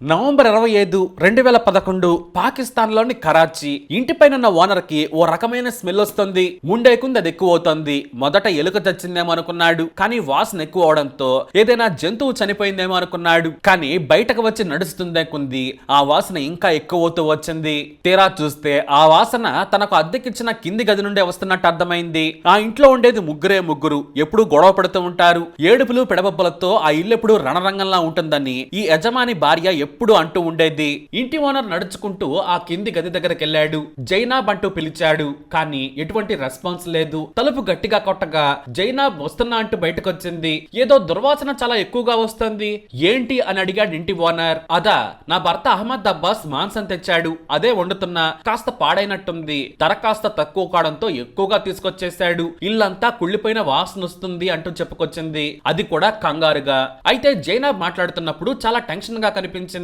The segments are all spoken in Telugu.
నవంబర్ ఇరవై ఐదు రెండు వేల పదకొండు పాకిస్తాన్లోని కరాచీ ఇంటిపైన ఉన్న ఓనర్కి ఓ రకమైన స్మెల్ వస్తుంది. ముండేకుంది అది ఎక్కువ అవుతుంది మొదట ఎలుక చచ్చిందేమో అనుకున్నాడు. కానీ వాసన ఎక్కువ అవడంతో ఏదైనా జంతువు చనిపోయిందేమో అనుకున్నాడు. కానీ బయటకు వచ్చి నడుస్తుందే కొంది ఆ వాసన ఇంకా ఎక్కువ అవుతూ వచ్చింది. తీరా చూస్తే ఆ వాసన తనకు అద్దెకిచ్చిన కింది గది నుండే వస్తున్నట్టు అర్థమైంది. ఆ ఇంట్లో ఉండేది ముగ్గురే ముగ్గురు ఎప్పుడూ గొడవ పడుతూ ఉంటారు. ఏడుపులు పెడబొబ్బలతో ఆ ఇల్లు ఎప్పుడు రణరంగంలా ఉంటుందని ఈ యజమాని భార్య ఎప్పుడు అంటూ ఉండేది. ఇంటి ఓనర్ నడుచుకుంటూ ఆ కింది గది దగ్గరికి వెళ్ళాడు. జైనాబ్ అంటూ పిలిచాడు. కానీ ఎటువంటి రెస్పాన్స్ లేదు. తలుపు గట్టిగా కొట్టగా జైనాబ్ వస్తున్నా అంటూ బయటకు వచ్చింది ఏదో దుర్వాసన చాలా ఎక్కువగా వస్తుంది. ఏంటి అని అడిగాడు ఇంటి ఓనర్. అదా నా భర్త అహ్మద్ అబ్బాస్ మాంసం తెచ్చాడు. అదే వండుతున్నా. కాస్త పాడైనట్టుంది. ధర కాస్త తక్కువ కావడంతో ఎక్కువగా తీసుకొచ్చేశాడు. ఇల్లంతా కుళ్ళిపోయిన వాసన వస్తుంది అంటూ చెప్పుకొచ్చింది. అది కూడా కంగారుగా. అయితే జైనాబ్ మాట్లాడుతున్నప్పుడు చాలా టెన్షన్గా కనిపించింది.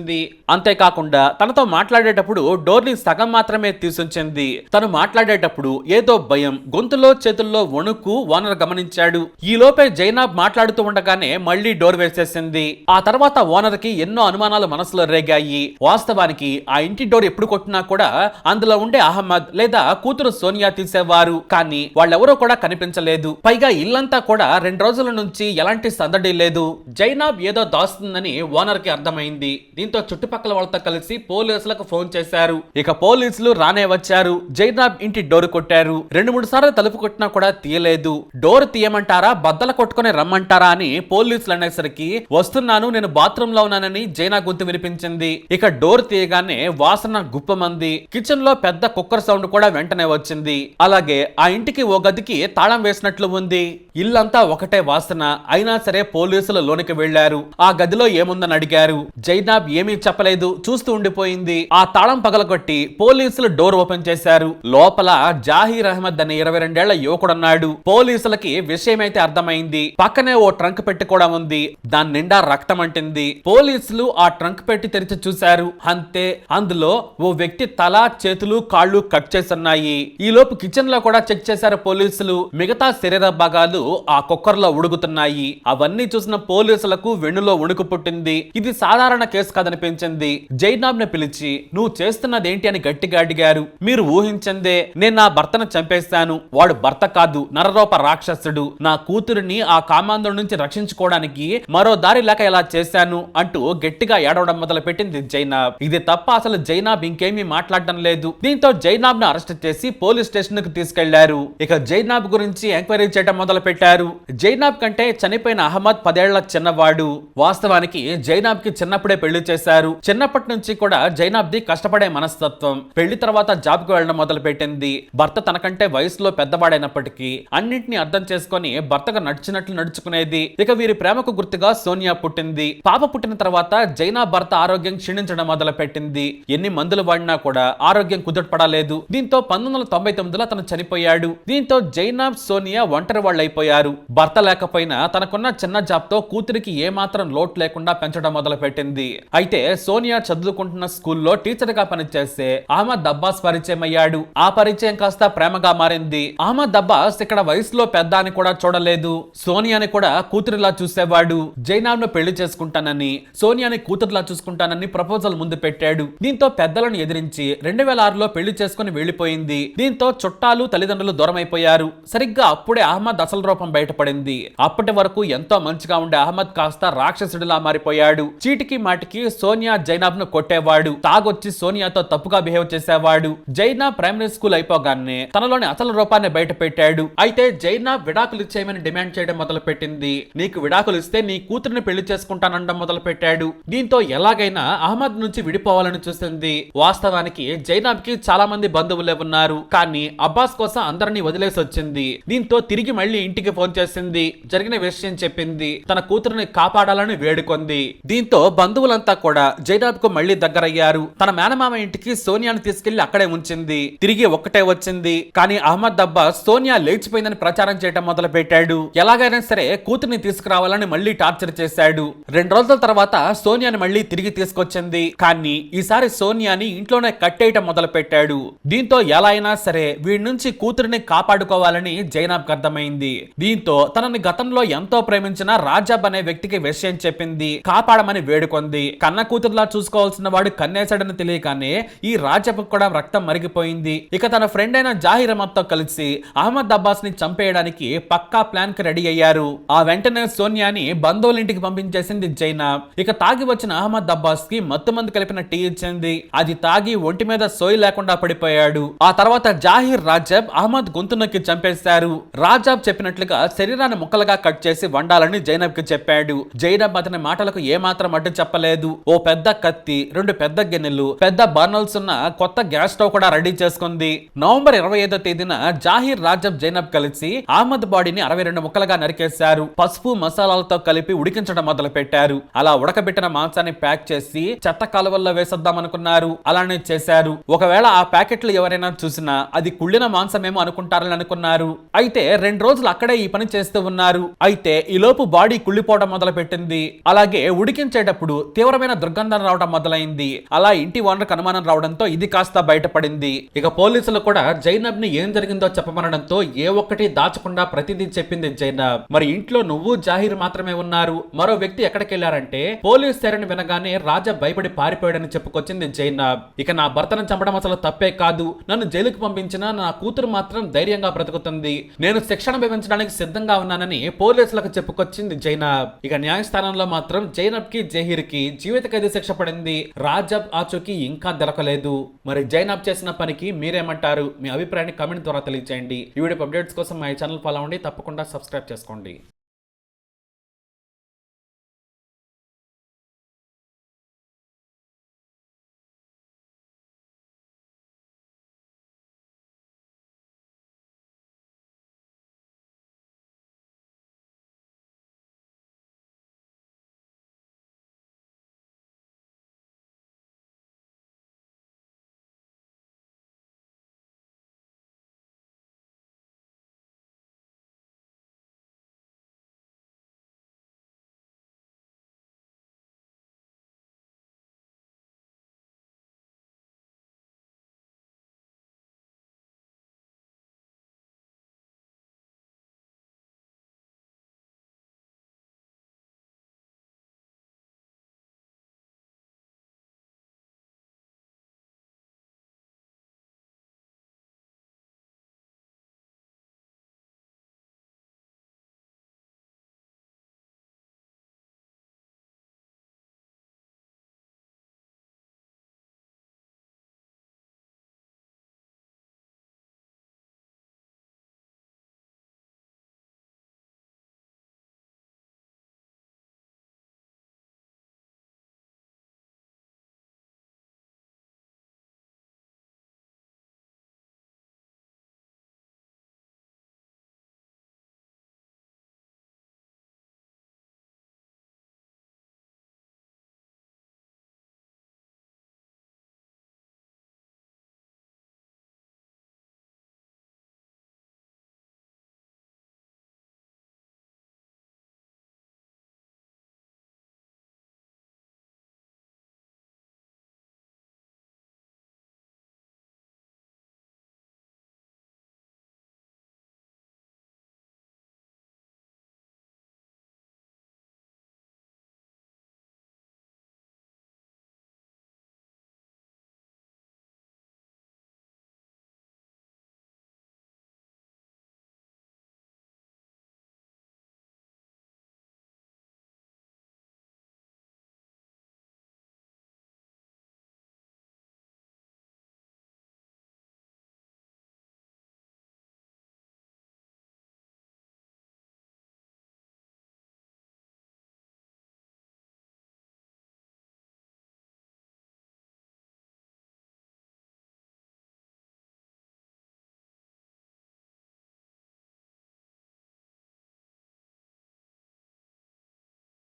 అంతేకాకుండా తనతో మాట్లాడేటప్పుడు డోర్ని సగం మాత్రమే తీసుంచింది తను మాట్లాడేటప్పుడు ఏదో భయం గొంతులో చేతుల్లో వణుకు ఓనర్ గమనించాడు. ఈ లోపే జైనాబ్ మాట్లాడుతూ ఉండగానే మళ్ళీ డోర్ వేసేసింది. ఆ తర్వాత ఓనర్కి ఎన్నో అనుమానాలు మనసులో రేగాయి. వాస్తవానికి ఆ ఇంటి డోర్ ఎప్పుడు కొట్టినా కూడా అందులో ఉండే అహ్మద్ లేదా కూతురు సోనియా తీసేవారు. కానీ వాళ్ళెవరూ కూడా కనిపించలేదు. పైగా ఇల్లంతా కూడా రెండు రోజుల నుంచి ఎలాంటి సందడి లేదు. జైనాబ్ ఏదో దాస్తుందని ఓనర్కి అర్థమైంది. దీంతో చుట్టుపక్కల వాళ్ళతో కలిసి పోలీసులకు ఫోన్ చేశారు. ఇక పోలీసులు రానే వచ్చారు. జైనాబ్ ఇంటి డోర్ కొట్టారు. రెండు మూడు సార్లు తలుపు కొట్టినా కూడా తీయలేదు. డోర్ తీయమంటారా? బద్దలు కొట్టుకొని రమ్మంటారా అని పోలీసులు అనేసరికి వస్తున్నాను నేను బాత్రూమ్లో ఉన్నానని జైనా గొంతు వినిపించింది. ఇక డోర్ తీయగానే వాసన గుప్పమంది. కిచెన్లో పెద్ద కుక్కర్ సౌండ్ కూడా వెంటనే వచ్చింది. అలాగే ఆ ఇంటికి ఓ గదికి తాళం వేసినట్లు ఉంది. ఇల్లంతా ఒకటే వాసన. అయినా సరే పోలీసులు లోనికి వెళ్ళారు ఆ గదిలో ఏముందని అడిగారు. జైనాబ్ ఏమీ చెప్పలేదు. చూస్తూ ఉండిపోయింది. ఆ తాళం పగలగొట్టి పోలీసులు డోర్ ఓపెన్ చేశారు. లోపల జాహీర్ అహ్మద్ అనే ఇరవై రెండేళ్ళ యువకుడున్నాడు. పోలీసులకి విషయమైతే అర్థమైంది. పక్కనే ఓ ట్రంక్ పెట్టి కూడా ఉంది. దాని నిండా రక్తం అంటింది. పోలీసులు ఆ ట్రంక్ పెట్టి తెరిచి చూశారు. అంతే. అందులో ఓ వ్యక్తి తల చేతులు కాళ్ళు కట్ చేస్తున్నాయి ఈ లోపు కిచెన్లో కూడా చెక్ చేశారు పోలీసులు. మిగతా శరీర భాగాలు ఆ కుక్కర్లో ఉడుగుతున్నాయి ఉడుకుతున్నాయి. అవన్నీ చూసిన పోలీసులకు వెన్నులో ఉణుకు పుట్టింది. ఇది సాధారణ కేసు కాదనిపించింది జైనాబ్ని పిలిచి నువ్వు చేస్తున్నది ఏంటి అని గట్టిగా అడిగారు. మీరు ఊహించిందే నేను నా భర్తను చంపేస్తాను వాడు భర్త కాదు నరరూప రాక్షసుడు. నా కూతురిని ఆ కామాంధుడి నుంచి రక్షించుకోవడానికి మరో దారి లేక ఇలా చేశాను అంటూ గట్టిగా ఏడవడం మొదలు పెట్టింది జైనాబ్. ఇది తప్ప అసలు జైనాబ్ ఇంకేమీ మాట్లాడడం లేదు. దీంతో జైనాబ్ను అరెస్ట్ చేసి పోలీస్ స్టేషన్కు తీసుకెళ్ళారు. ఇక జైనాబ్ గురించి ఎంక్వైరీ చేయడం మొదలు పెట్టారు జైనాబ్ కంటే చనిపోయిన అహ్మద్ పదేళ్ళ చిన్నవాడు. వాస్తవానికి జైనాబ్కి చిన్నప్పుడే పెళ్ళి చేశారు. చిన్నప్పటి నుంచి కూడా జైనాబ్ది కష్టపడే మనస్తత్వం. పెళ్ళి తర్వాత జాబ్కు వెళ్ళడం మొదలు పెట్టింది భర్త తనకంటే వయసులో పెద్దవాడైనప్పటికీ అన్నింటినీ అర్థం చేసుకొని భర్తకు నడిచినట్లు నడుచుకునేది. ఇక వీరి ప్రేమకు గుర్తుగా సోనియా పుట్టింది. పాప పుట్టిన తర్వాత జైనా భర్త ఆరోగ్యం క్షీణించడం మొదలు పెట్టింది ఎన్ని మందులు వాడినా కూడా ఆరోగ్యం కుదుటపడలేదు. దీంతో పంతొమ్మిది వందల తొంభై తొమ్మిదిలో తను చనిపోయాడు. దీంతో జైనాబ్ సోనియా ఒంటరి వాళ్ళు అయిపోయారు భర్త లేకపోయినా తనకున్న చిన్న జాబ్తో కూతురికి ఏమాత్రం లోటు లేకుండా పెంచడం మొదలు పెట్టింది అయితే సోనియా చదువుకుంటున్న స్కూల్లో టీచర్గా పనిచేస్తే అహ్మద్ అబ్బాస్ పరిచయం అయ్యాడు ఆ పరిచయం కాస్త ప్రేమగా మారింది. అహ్మద్ అబ్బాస్ ఇక్కడ వయసులో పెద్ద అని కూడా చూడలేదు. సోనియాని కూడా కూతురిలా చూసేవాడు. జైనాబ్ను పెళ్ళి చేసుకుంటానని సోనియాని కూతురులా చూసుకుంటానని ప్రపోజల్ ముందు పెట్టాడు. దీంతో పెద్దలను ఎదిరించి రెండు వేల ఆరులో పెళ్ళి చేసుకుని వెళ్ళిపోయింది దీంతో చుట్టాలు తల్లిదండ్రులు దూరం అయిపోయారు సరిగ్గా అప్పుడే అహ్మద్ అసలు రూపం బయటపడింది. అప్పటి వరకు ఎంతో మంచిగా ఉండే అహ్మద్ కాస్త రాక్షసుడిలా మారిపోయాడు. చీటికి మాటికి సోనియా జైనాబ్ను కొట్టేవాడు. తాగొచ్చి సోనియాతో తప్పుగా బిహేవ్ చేసేవాడు. జైనాబ్ ప్రైమరీ స్కూల్ అయిపోగానే తనలోని అసలు రూపాన్ని బయట పెట్టాడు అయితే జైనాబ్ విడాకులు ఇచ్చేయమని డిమాండ్ చేయడం మొదలు పెట్టింది నీకు విడాకులు ఇస్తే నీ కూతురిని పెళ్ళి చేసుకుంటానడం మొదలు పెట్టాడు దీంతో ఎలాగైనా అహ్మద్ నుంచి విడిపోవాలని చూసింది. వాస్తవానికి జైనాబ్కి చాలా మంది బంధువులే ఉన్నారు. కానీ అబ్బాస్ కోసం అందరినీ వదిలేసి వచ్చింది. దీంతో తిరిగి మళ్ళీ ఇంటికి ఫోన్ చేసింది. జరిగిన విషయం చెప్పింది. తన కూతురిని కాపాడాలని వేడుకొంది. దీంతో బంధువులంతా కూడా జైనాబ్కు మళ్ళీ దగ్గరయ్యారు. తన మేనమామ ఇంటికి సోనియాను తీసుకెళ్ళి అక్కడే ఉంచింది. తిరిగి ఒక్కటే వచ్చింది. కానీ అహ్మద్ అబ్బాస్ సోనియా లేచిపోయిందని ప్రచారం చేయడం మొదలు పెట్టాడు ఎలాగైనా సరే కూతుర్ని తీసుకురావాలని మళ్ళీ టార్చర్ చేశాడు. రెండు రోజుల తర్వాత సోనియాని మళ్ళీ తిరిగి తీసుకొచ్చింది. కానీ ఈసారి సోనియాని ఇంట్లోనే కట్టేయటం మొదలు పెట్టాడు దీంతో ఎలా అయినా సరే వీడి నుంచి కూతురిని కాపాడుకోవాలని జైనాబ్ అర్థమైంది. దీంతో తనని గతంలో ఎంతో ప్రేమించిన రాజాబ్ అనే వ్యక్తికి విషయం చెప్పింది. కాపాడమని వేడుకొంది. కన్న కూతురులా చూసుకోవాల్సిన వాడు కన్నేశాడని తెలియగానే ఈ రాజపు కూడా రక్తం మరిగిపోయింది. ఇక తన ఫ్రెండ్ అయిన జాహిర్ అహ్మద్ కలిసి అహ్మద్ అబ్బాస్ని చంపేయడానికి పక్కా ప్లాన్కి రెడీ అయ్యారు. ఆ వెంటనే సోనియాని బంధువుల ఇంటికి పంపించేసింది జైనబ్ ఇక తాగి వచ్చిన అహ్మద్ అబ్బాస్కి మత్తు మందు కలిపిన టీ ఇచ్చింది. అది తాగి ఒంటి మీద సోయి లేకుండా పడిపోయాడు. ఆ తర్వాత జాహిర్ రాజబ్ అహ్మద్ గొంతు నొక్కి చంపేశారు. రాజాబ్ చెప్పినట్లుగా శరీరాన్ని ముక్కలుగా కట్ చేసి వండాలని జైనబ్కి చెప్పాడు. జైనబ్ అతని మాటలకు ఏమాత్రం అడ్డు చెప్పలేదు. ఓ పెద్ద కత్తి రెండు పెద్ద గిన్నెలు పెద్ద బర్నల్స్ ఉన్న కొత్త గ్యాస్ స్టవ్ కూడా రెడీ చేసుకుంది. నవంబర్ ఇరవై ఐదో తేదీన జాహీర్ రాజబ్ జైనబ్ కలిసి అహ్మద్ బాడీని అరవై రెండు ముక్కలుగా నరికేశారు. పసుపు మసాలాలతో కలిపి ఉడికించడం మొదలు పెట్టారు అలా ఉడకబెట్టిన మాంసాన్ని ప్యాక్ చేసి చెత్త కాలువల్లో వేసేద్దాం అనుకున్నారు అలానే చేశారు. ఒకవేళ ఆ ప్యాకెట్లు ఎవరైనా చూసినా అది కుళ్ళిన మాంసమేమో అనుకుంటారని అనుకున్నారు. అయితే రెండు రోజులు అక్కడే ఈ పని చేస్తూ ఉన్నారు. అయితే ఈ లోపు బాడీ కుళ్ళిపోవడం మొదలు పెట్టింది అలాగే ఉడికించేటప్పుడు తీవ్రమైన దుర్గంధం రావడం మొదలైంది. అలా ఇంటి ఓనర్కి అనుమానం రావడంతో ఇది కాస్త బయటపడింది. ఇక పోలీసులు కూడా జైనబ్ని ఏం జరిగిందో చెప్పమనడంతో ఏ ఒక్కటి దాచకుండా ప్రతిదీ చెప్పింది జైనబ్. మరి ఇంట్లో నువ్వు జాహీర్ మాత్రమే ఉన్నారు. మరో వ్యక్తి ఎక్కడికి వెళ్ళారంటే పోలీస్ సైరన్ వినగానే రాజా భయపడి పారిపోయాడని చెప్పుకొచ్చింది జైనబ్. ఇక నా భర్తను చంపడం అసలు తప్పే కాదు. నన్ను జైలుకు పంపించిన నా కూతురు మాత్రం ధైర్యంగా బ్రతుకుతుంది. నేను శిక్షణ భవించడానికి సిద్ధంగా ఉన్నానని పోలీసులకు చెప్పుకొచ్చింది జైనబ్. ఇక న్యాయస్థానంలో మాత్రం జైనబ్కి జహీర్కి జీవిత ఖైదు శిక్ష పడింది. రాజబ్ ఆచూకీ ఇంకా దొరకలేదు. మరి జైనబ్ చేసిన పనికి మీరేమంటారు? మీ అభిప్రాయాన్ని కమెంట్ ద్వారా తెలియజేయండి ఈ వీడియో అప్డేట్స్ కోసం మా ఛానల్ ఫాలో అవ్వండి. తప్పకుండా సబ్స్క్రైబ్ చేసుకోండి.